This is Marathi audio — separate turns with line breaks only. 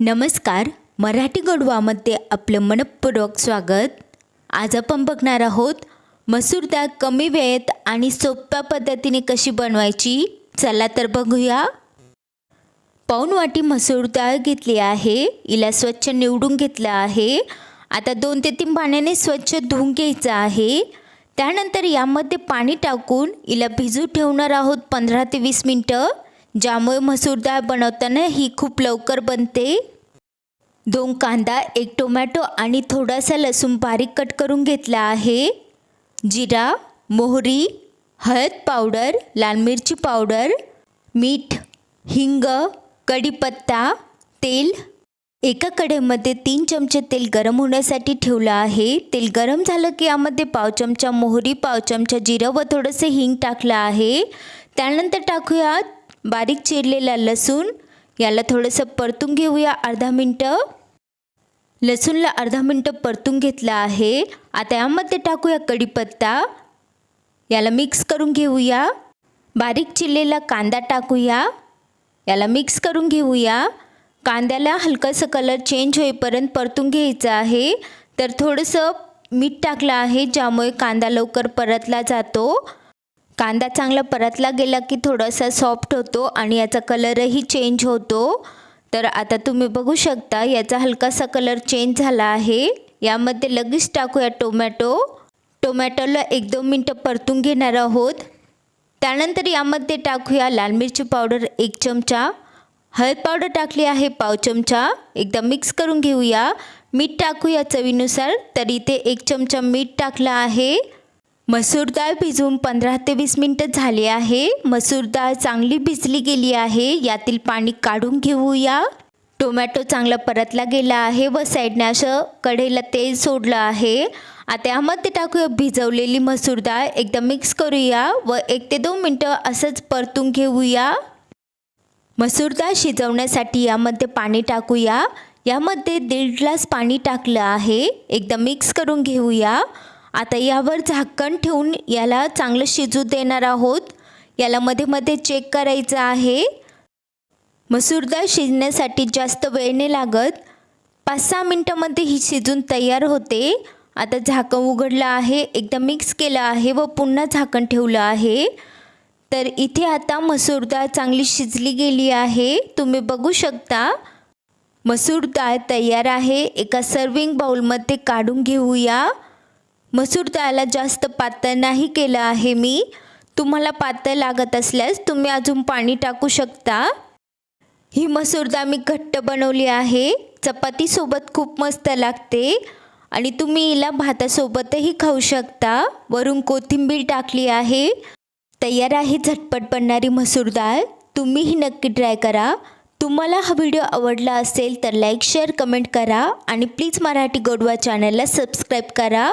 नमस्कार मराठी गडवामध्ये आपलं मनपूर्वक स्वागत. आज आपण बघणार आहोत मसूर डाळ कमी वेळेत आणि सोप्या पद्धतीने कशी बनवायची? चला तर बघूया. पाऊण वाटी मसूर डाळ घेतली आहे हिला स्वच्छ निवडून घेतलं आहे. आता दोन ते तीन पाण्याने स्वच्छ धुवून घ्यायचं आहे. त्यानंतर यामध्ये पाणी टाकून हिला भिजू ठेवणार आहोत पंधरा ते वीस मिनटं. ज्यामुळे मसूर डाळ बनवताना ही खूप लवकर बनते. दोन कांदा एक टोमॅटो आणि थोडासा लसूण बारीक कट करून घेतला आहे. जिरा मोहरी हळद पावडर लाल मिरची पावडर मीठ हिंग कढीपत्ता तेल. एका कढईमध्ये तीन चमचे तेल गरम होण्यासाठी ठेवलं आहे. तेल गरम झालं की यामध्ये पाव चमचा मोहरी पाव चमचा जिरं व थोडंसं हिंग टाकलं आहे. त्यानंतर टाकूयात बारीक चिरलेला लसूण याला थोडंसं परतून घेऊया अर्धा मिनटं. लसूणला अर्धा मिनटं परतून घेतलं आहे. आता यामध्ये टाकूया कढीपत्ता. याला मिक्स करून घेऊया. बारीक चिरलेला कांदा टाकूया. याला मिक्स करून घेऊया. कांद्याला हलकासा कलर चेंज होईपर्यंत परतून घ्यायचं आहे. तर थोडंसं मीठ टाकलं आहे ज्यामुळे कांदा लवकर परतला जातो. कांदा चांगला परतला गेला की थोडासा सॉफ्ट होतो आणि याचा कलरही चेंज होतो. तर आता तुम्ही बघू शकता याचा हलकासा कलर चेंज झाला आहे. यामध्ये लगेच टाकूया टोमॅटो. टोमॅटोला एक दोन मिनटं परतून घेणार आहोत. त्यानंतर यामध्ये टाकूया लाल मिरची पावडर एक चमचा. हळद पावडर टाकली आहे पाव चमचा. एकदा मिक्स करून घेऊया. मीठ टाकूया चवीनुसार तर इथे एक चमचा मीठ टाकलं आहे. मसूर डाळ भिजवून पंधरा ते वीस मिनटं झाली आहे. मसूर डाळ चांगली भिजली गेली आहे. यातील पाणी काढून घेऊया. टोमॅटो चांगला परतला गेला आहे व साईडने असं कढईला तेल सोडलं आहे. आता यामध्ये टाकूया भिजवलेली मसूर डाळ एकदा मिक्स करूया व एक ते दोन मिनटं असंच परतून घेऊया. मसूर डाळ शिजवण्यासाठी यामध्ये पाणी टाकूया. यामध्ये दीड ग्लास पाणी टाकलं आहे. एकदा मिक्स करून घेऊया. आता यावर झाकण ठेवून याला चांगलं शिजू देणार आहोत. याला मध्ये मध्ये चेक करायचं आहे. मसूर डाळ शिजण्यासाठी जास्त वेळ नाही लागत. पाच सहा मिनटामध्ये ही शिजून तयार होते. आता झाकण उघडलं आहे. एकदा मिक्स केलं आहे व पुन्हा झाकण ठेवलं आहे. तर इथे आता मसूर डाळ चांगली शिजली गेली आहे. तुम्ही बघू शकता. मसूर डाळ तयार आहे. एका सर्विंग बाउलमध्ये काढून घेऊया. मसूर डाळला जास्त पातळ नाही केलं आहे मी. तुम्हाला पातळ लागत असल्यास तुम्ही अजून पाणी टाकू शकता. ही मसूर डाळ मी घट्ट बनवली आहे. चपातीसोबत खूप मस्त लागते. आणि तुम्ही हिला भातासोबतही खाऊ शकता. वरून कोथिंबीर टाकली आहे. तयार आहे झटपट बनणारी मसूर डाळ तुम्हीही नक्की ट्राय करा. तुम्हाला हा व्हिडिओ आवडला असेल तर लाईक शेअर कमेंट करा. आणि प्लीज मराठी गोडवा चॅनलला सबस्क्राईब करा.